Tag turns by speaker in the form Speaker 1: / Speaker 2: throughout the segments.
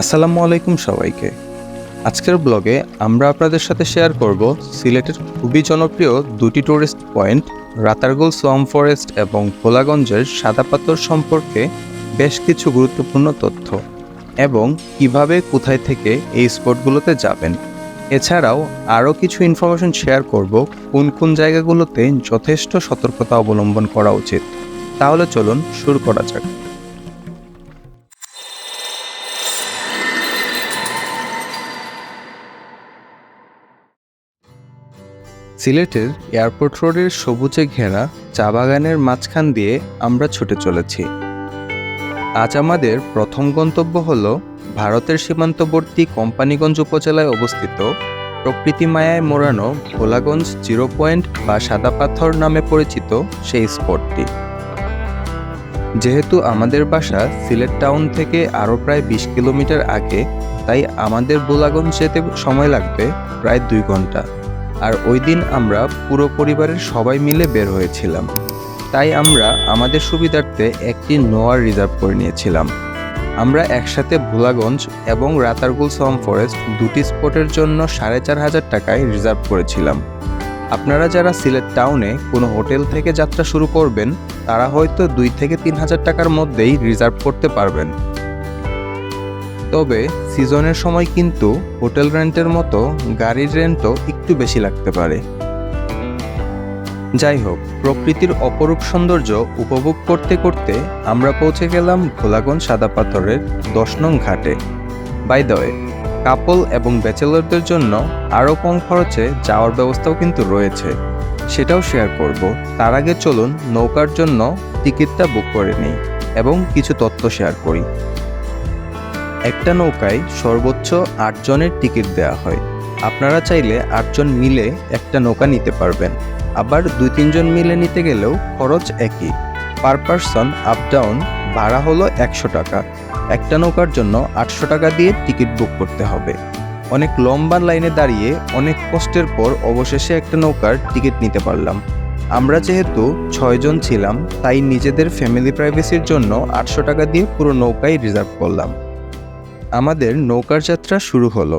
Speaker 1: আসসালামু আলাইকুম সবাইকে। আজকের ব্লগে আমরা আপনাদের সাথে শেয়ার করব সিলেটের খুবই জনপ্রিয় দুটি tourist point Ratargul swamp forest এবং ভোলাগঞ্জের সাদা পাথর সম্পর্কে বেশ কিছু গুরুত্বপূর্ণ তথ্য এবং কীভাবে কোথায় থেকে এই স্পটগুলোতে যাবেন। এছাড়াও আরও কিছু ইনফরমেশন শেয়ার করব কোন কোন জায়গাগুলোতে যথেষ্ট সতর্কতা অবলম্বন করা উচিত। তাহলে চলুন শুরু করা যাক। সিলেটের এয়ারপোর্ট রোডের সবুজে ঘেরা চা বাগানের মাঝখান দিয়ে আমরা ছুটে চলেছি। আজ আমাদের প্রথম গন্তব্য হল ভারতের সীমান্তবর্তী কোম্পানিগঞ্জ উপজেলায় অবস্থিত প্রকৃতি মায়ায় মোড়ানো ভোলাগঞ্জ জিরো পয়েন্ট বা সাদা পাথর নামে পরিচিত সেই স্পটটি। যেহেতু আমাদের বাসা সিলেট টাউন থেকে আরও প্রায় বিশ কিলোমিটার আগে, তাই আমাদের ভোলাগঞ্জ যেতে সময় লাগবে প্রায় দুই ঘণ্টা। আর ওই দিন আমরা পুরো পরিবারের সবাই মিলে বের হয়েছিলাম। তাই আমরা আমাদের সুবিধার্থে একটি নোয়ার রিজার্ভ করে নিয়েছিলাম। আমরা একসাথে ভোলাগঞ্জ এবং রাতারগুল সম ফরেস্ট দুটি স্পটের জন্য সাড়ে চার হাজার টাকায় রিজার্ভ করেছিলাম। আপনারা যারা সিলেট টাউনে কোনো হোটেল থেকে যাত্রা শুরু করবেন, তারা হয়তো দুই থেকে তিন হাজার টাকার মধ্যেই রিজার্ভ করতে পারবেন। তবে সিজনের সময় কিন্তু হোটেল রেন্টের মতো গাড়ির রেন্টও একটু বেশি লাগতে পারে। যাই হোক প্রকৃতির অপরূপ সৌন্দর্য উপভোগ করতে করতে আমরা পৌঁছে গেলাম ভোলাগঞ্জ সাদা পাথরের দশ নং ঘাটে। বাই দ্য কাপল এবং ব্যাচেলরদের জন্য আরও কম খরচে যাওয়ার ব্যবস্থাও কিন্তু রয়েছে। সেটাও শেয়ার করব। তার আগে চলুন নৌকার জন্য টিকিটটা বুক করে নিই এবং কিছু তথ্য শেয়ার করি। একটা নৌকায় সর্বোচ্চ আটজনের টিকিট দেওয়া হয়। আপনারা চাইলে আটজন মিলে একটা নৌকা নিতে পারবেন। আবার দুই তিনজন মিলে নিতে গেলেও খরচ একই। পার পারসন আপ ডাউন ভাড়া হলো একশো টাকা। একটা নৌকার জন্য আটশো টাকা দিয়ে টিকিট বুক করতে হবে। অনেক লম্বা লাইনে দাঁড়িয়ে অনেক কষ্টের পর অবশেষে একটা নৌকার টিকিট নিতে পারলাম। আমরা যেহেতু ছয়জন ছিলাম, তাই নিজেদের ফ্যামিলি প্রাইভেসির জন্য আটশো টাকা দিয়ে পুরো নৌকাই রিজার্ভ করলাম। আমাদের নৌকার যাত্রা শুরু হলো।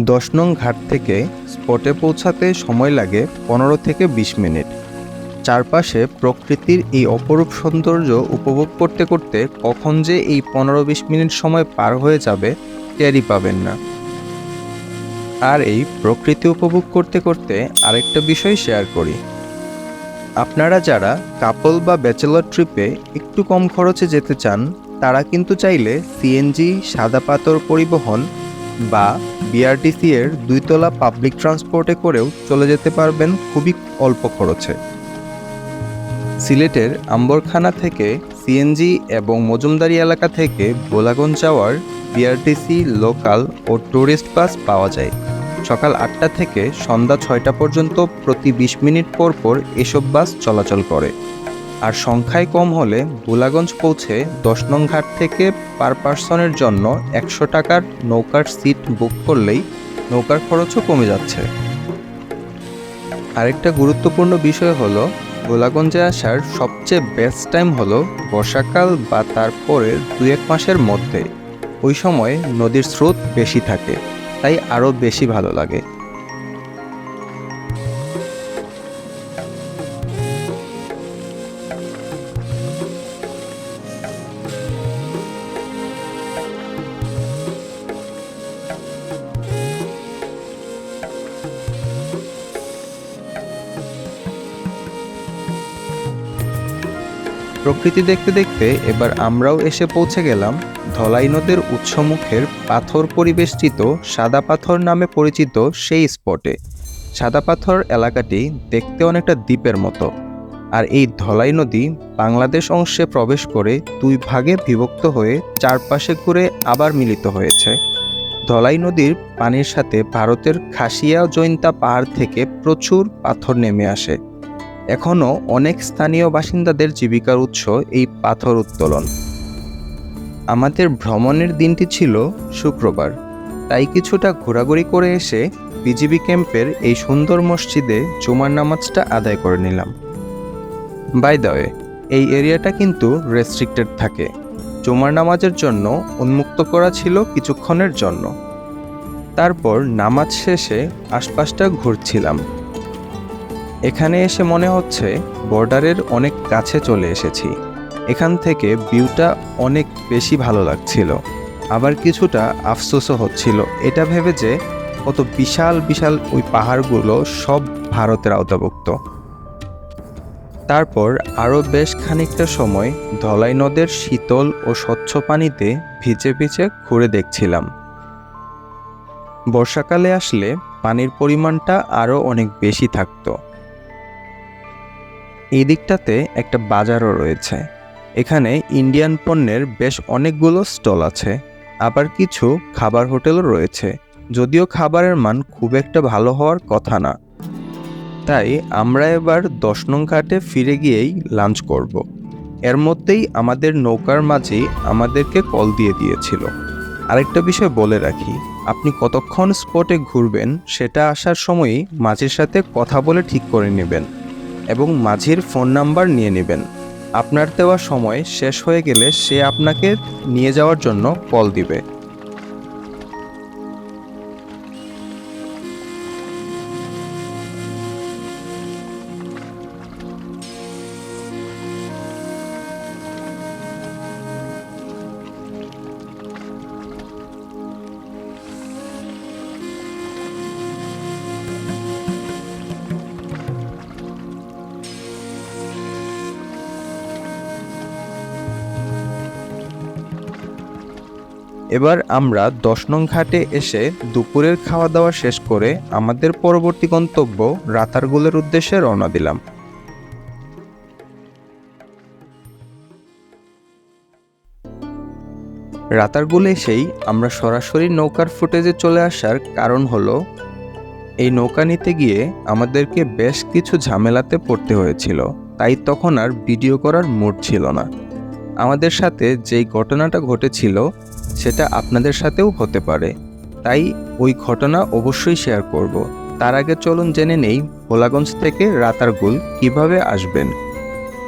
Speaker 1: দশ নং ঘাট থেকে স্পটে পৌঁছাতে সময় লাগে পনেরো থেকে বিশ মিনিট। চারপাশে প্রকৃতির এই অপরূপ সৌন্দর্য উপভোগ করতে করতে কখন যে এই পনেরো বিশ মিনিট সময় পার হয়ে যাবে, টেরই পাবেন না। আর এই প্রকৃতি উপভোগ করতে করতে আরেকটা বিষয় শেয়ার করি। আপনারা যারা কাপল বা ব্যাচেলর ট্রিপে একটু কম খরচে যেতে চান তারা কিন্তু চাইলে সিএনজি সাদা পাথর পরিবহন বা বিআরটিসি এর দুইতলা পাবলিক ট্রান্সপোর্টে করেও চলে যেতে পারবেন খুবই অল্প খরচে। সিলেটের আম্বরখানা থেকে সিএনজি এবং মজুমদারি এলাকা থেকে গোলাগঞ্জ যাওয়ার বিআরটিসি লোকাল ও ট্যুরিস্ট বাস পাওয়া যায়। সকাল আটটা থেকে সন্ধ্যা ছয়টা পর্যন্ত প্রতি বিশ মিনিট পর পর এসব বাস চলাচল করে। আর সংখ্যায় কম হলে গোলাগঞ্জ পৌঁছে দশ নং ঘাট থেকে পার পার্সনের জন্য একশো টাকার নৌকার সিট বুক করলেই নৌকার খরচও কমে যাচ্ছে। আরেকটা গুরুত্বপূর্ণ বিষয় হলো গোলাগঞ্জে আসার সবচেয়ে বেস্ট টাইম হলো বর্ষাকাল বা তারপরে দু এক মাসের মধ্যে। ওই সময় নদীর স্রোত বেশি থাকে, তাই আরও বেশি ভালো লাগে। প্রকৃতি দেখতে দেখতে এবার আমরাও এসে পৌঁছে গেলাম ধলাই নদের উৎসমুখের পাথর পরিবেষ্টিত সাদা পাথর নামে পরিচিত সেই স্পটে। সাদা পাথর এলাকাটি দেখতে অনেকটা দ্বীপের মতো। আর এই ধলাই নদী বাংলাদেশ অংশে প্রবেশ করে দুই ভাগে বিভক্ত হয়ে চারপাশে ঘুরে আবার মিলিত হয়েছে। ধলাই নদীর পানির সাথে ভারতের খাসিয়া জৈন্তা পাহাড় থেকে প্রচুর পাথর নেমে আসে। এখনও অনেক স্থানীয় বাসিন্দাদের জীবিকার উৎস এই পাথর উত্তোলন। আমাদের ভ্রমণের দিনটি ছিল শুক্রবার, তাই কিছুটা ঘোরাঘুরি করে এসে বিজিবি ক্যাম্পের এই সুন্দর মসজিদে জুমার নামাজটা আদায় করে নিলাম। বাই দ্য এই এরিয়াটা কিন্তু রেস্ট্রিক্টেড থাকে। জুমার নামাজের জন্য উন্মুক্ত করা ছিল কিছুক্ষণের জন্য। তারপর নামাজ শেষে আশপাশটা ঘুরছিলাম। এখানে এসে মনে হচ্ছে বর্ডারের অনেক কাছে চলে এসেছি। এখান থেকে ভিউটা অনেক বেশি ভালো লাগছিল। আবার কিছুটা আফসোসও হচ্ছিল। এটা ভেবে যে কত বিশাল বিশাল ওই পাহাড়গুলো সব ভারতের আওতাভুক্ত। তারপর আরও বেশ খানিকটা সময় ধলাই নদের শীতল ও স্বচ্ছ পানিতে ভিজে ভিজে ঘুরে দেখছিলাম। বর্ষাকালে আসলে পানির পরিমাণটা আরও অনেক বেশি থাকতো। এই দিকটাতে একটা বাজারও রয়েছে। এখানে ইন্ডিয়ান পণ্যের বেশ অনেকগুলো স্টল আছে, আবার কিছু খাবার হোটেলও রয়েছে। যদিও খাবারের মান খুব একটা ভালো হওয়ার কথা না। তাই আমরা এবার দশ নং ঘাটে ফিরে গিয়েই লাঞ্চ করব। এর মধ্যেই আমাদের নৌকার মাঝি আমাদেরকে কল দিয়ে দিয়েছিল। আরেকটা বিষয় বলে রাখি, আপনি কতক্ষণ স্পটে ঘুরবেন সেটা আসার সময়ই মাঝির সাথে কথা বলে ঠিক করে নেবেন। এবং মাঝির ফোন নাম্বার নিয়ে নেবেন। আপনার দেওয়া সময় শেষ হয়ে গেলে সে আপনাকে নিয়ে যাওয়ার জন্য কল দিবে। এবার আমরা দশ নং ঘাটে এসে দুপুরের খাওয়া দাওয়া শেষ করে আমাদের পরবর্তী গন্তব্য রাতারগুলের উদ্দেশ্যে রওনা দিলাম। রাতারগুলে এসেই আমরা সরাসরি নৌকার ফুটেজে চলে আসার কারণ হলো, এই নৌকা নিতে গিয়ে আমাদেরকে বেশ কিছু ঝামেলাতে পড়তে হয়েছিল, তাই তখন আর ভিডিও করার মুড ছিল না। আমাদের সাথে যেই ঘটনাটা ঘটেছিল সেটা আপনাদের সাথেও হতে পারে। তাই ওই ঘটনা অবশ্যই শেয়ার করব। তার আগে চলুন জেনে নেই ভোলাগঞ্জ থেকে রাতারগুল কীভাবে আসবেন।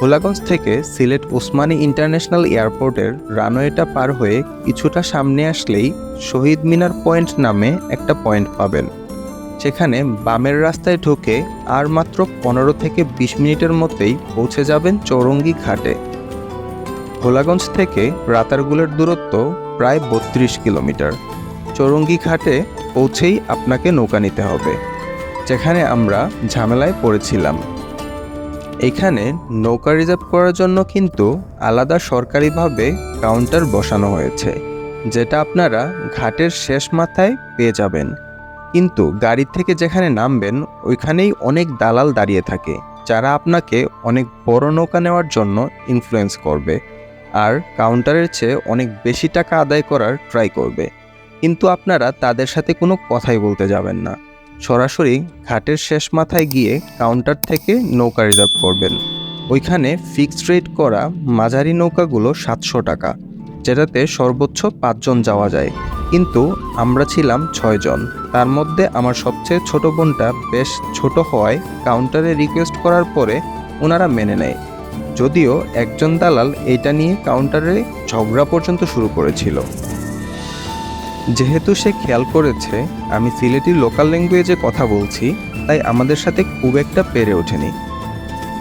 Speaker 1: ভোলাগঞ্জ থেকে সিলেট ওসমানী ইন্টারন্যাশনাল এয়ারপোর্টের রানওয়েটা পার হয়ে কিছুটা সামনে আসলেই শহীদ মিনার পয়েন্ট নামে একটা পয়েন্ট পাবেন। সেখানে বামের রাস্তায় ঢুকে আর মাত্র পনেরো থেকে বিশ মিনিটের মধ্যেই পৌঁছে যাবেন চৌরঙ্গি ঘাটে। ভোলাগঞ্জ থেকে রাতারগুলের দূরত্ব প্রায় বত্রিশ কিলোমিটার। চৌরঙ্গি ঘাটে পৌঁছেই আপনাকে নৌকা নিতে হবে, যেখানে আমরা ঝামেলায় পড়েছিলাম। এখানে নৌকা রিজার্ভ করার জন্য কিন্তু আলাদা সরকারিভাবে কাউন্টার বসানো হয়েছে, যেটা আপনারা ঘাটের শেষ মাথায় পেয়ে যাবেন। কিন্তু গাড়ি থেকে যেখানে নামবেন, ওইখানেই অনেক দালাল দাঁড়িয়ে থাকে, যারা আপনাকে অনেক বড় নৌকা নেওয়ার জন্য ইনফ্লুয়েন্স করবে। আর কাউন্টারের চেয়ে অনেক বেশি টাকা আদায় করার ট্রাই করবে। কিন্তু আপনারা তাদের সাথে কোনো কথাই বলতে যাবেন না। সরাসরি ঘাটের শেষ মাথায় গিয়ে কাউন্টার থেকে নৌকা রিজার্ভ করবেন। ওইখানে ফিক্সড রেট করা মাঝারি নৌকাগুলো সাতশো টাকা, যেটাতে সর্বোচ্চ পাঁচজন যাওয়া যায়। কিন্তু আমরা ছিলাম ছয়জন। তার মধ্যে আমার সবচেয়ে ছোট বোনটা বেশ ছোট হওয়ায় কাউন্টারে রিকোয়েস্ট করার পরে ওনারা মেনে নেয়। যদিও একজন দালাল এটা নিয়ে কাউন্টারে ঝগড়া পর্যন্ত শুরু করেছিল। যেহেতু সে খেয়াল করেছে, আমি সিলেটি লোকাল ল্যাঙ্গুয়েজে কথা বলছি, তাই আমাদের সাথে খুব একটা পেরে ওঠেনি।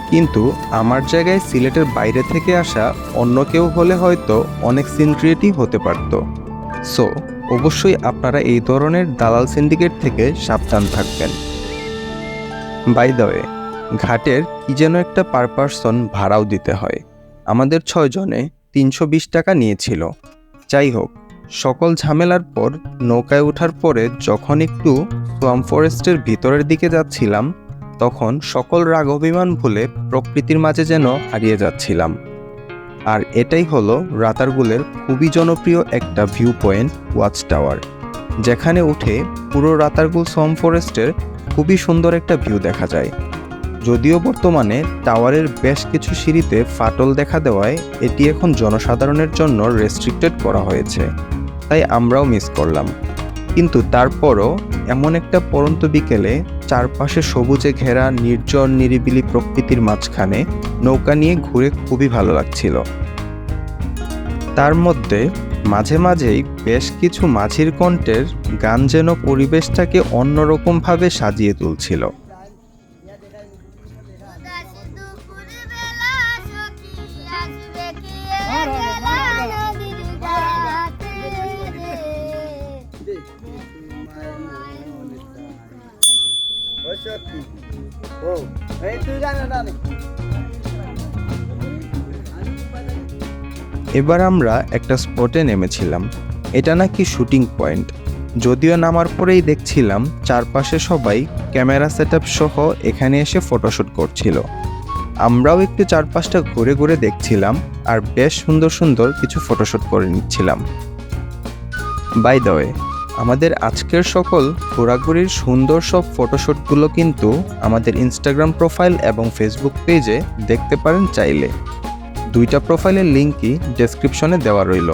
Speaker 1: কিন্তু আমার জায়গায় সিলেটের বাইরে থেকে আসা অন্য কেউ হলে হয়তো অনেক সিনক্রিয়েটিভ হতে পারত। সো অবশ্যই আপনারা এই ধরনের দালাল সিন্ডিকেট থেকে সাবধান থাকবেন। বাই দ্য ওয়ে ঘাটের কি যেন একটা পার পারসন ভাড়াও দিতে হয়। আমাদের ছয়জনে তিনশো বিশ টাকা নিয়েছিল। যাই হোক, সকল ঝামেলার পর নৌকায় ওঠার পরে যখন একটু সোয়াম ফরেস্টের ভিতরের দিকে যাচ্ছিলাম, তখন সকল রাগ অভিমান ভুলে প্রকৃতির মাঝে যেন হারিয়ে যাচ্ছিলাম। আর এটাই হলো রাতারগুলের খুবই জনপ্রিয় একটা ভিউ পয়েন্ট ওয়াচ টাওয়ার যেখানে উঠে পুরো রাতারগুল সোয়াম ফরেস্টের খুবই সুন্দর একটা ভিউ দেখা যায়। যদিও বর্তমানে টাওয়ারের বেশ কিছু সিঁড়িতে ফাটল দেখা দেওয়ায় এটি এখন জনসাধারণের জন্য রেস্ট্রিক্টেড করা হয়েছে, তাই আমরাও মিস করলাম। কিন্তু তারপরও এমন একটা পরন্ত বিকেলে চারপাশে সবুজে ঘেরা নির্জন নিরিবিলি প্রকৃতির মাঝখানে নৌকা নিয়ে ঘুরে খুবই ভালো লাগছিল। তার মধ্যে মাঝে মাঝেই বেশ কিছু মাঝির কণ্ঠের গান যেন পরিবেশটাকে অন্যরকমভাবে সাজিয়ে তুলছিল। এবার আমরা একটা স্পটে নেমেছিলাম। এটা নাকি শুটিং পয়েন্ট। যদিও নামার পরেই দেখছিলাম চারপাশে সবাই ক্যামেরা সেট সহ এখানে এসে ফটোশ্যুট করছিল। আমরাও একটু চারপাশটা ঘুরে ঘুরে দেখছিলাম আর বেশ সুন্দর সুন্দর কিছু ফটোশ্যুট করে নিচ্ছিলাম। বাই দ্য ওয়ে আমাদের আজকের সকল ঘোরাঘুরির সুন্দর সব ফটোশ্যুটগুলো কিন্তু আমাদের ইনস্টাগ্রাম প্রোফাইল এবং ফেসবুক পেজে দেখতে পারেন চাইলে। দুইটা প্রোফাইলের লিঙ্কই ডেসক্রিপশনে দেওয়া রইল।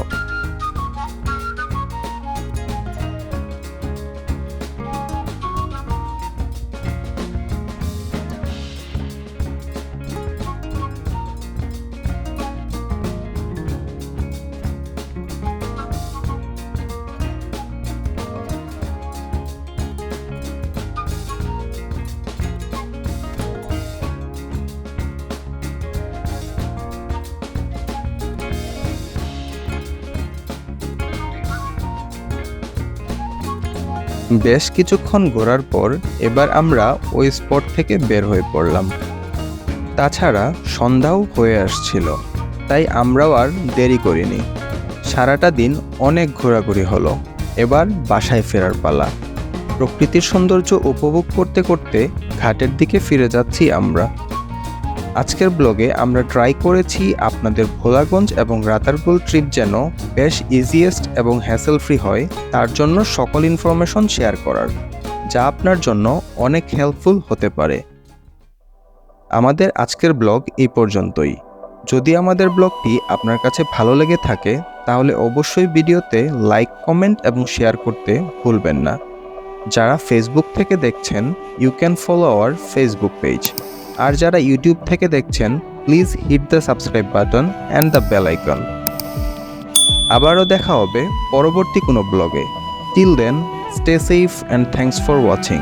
Speaker 1: বেশ কিছুক্ষণ ঘোরার পর এবার আমরা ওই স্পট থেকে বের হয়ে পড়লাম। তাছাড়া সন্ধ্যাও হয়ে আসছিল, তাই আমরাও আর দেরি করিনি। সারাটা দিন অনেক ঘোরাঘুরি হলো, এবার বাসায় ফেরার পালা। প্রকৃতির সৌন্দর্য উপভোগ করতে করতে ঘাটের দিকে ফিরে যাচ্ছি আমরা। আজকের ব্লগে আমরা ট্রাই করেছি আপনাদের ভোলাগঞ্জ এবং রাতারপুল ট্রিপ যেন বেশ ইজিয়েস্ট এবং হ্যাসেল ফ্রি হয়, তার জন্য সকল ইনফরমেশন শেয়ার করার, যা আপনার জন্য অনেক হেল্পফুল হতে পারে। আমাদের আজকের ব্লগ এই পর্যন্তই। যদি আমাদের ব্লগটি আপনার কাছে ভালো লেগে থাকে, তাহলে অবশ্যই ভিডিওতে লাইক কমেন্ট এবং শেয়ার করতে ভুলবেন না। যারা ফেসবুক থেকে দেখছেন you can follow our Facebook page আর যারা ইউটিউব থেকে দেখছেন please hit the subscribe button and the bell icon আবারও দেখা হবে পরবর্তী কোনো ব্লগে till then stay safe and thanks for watching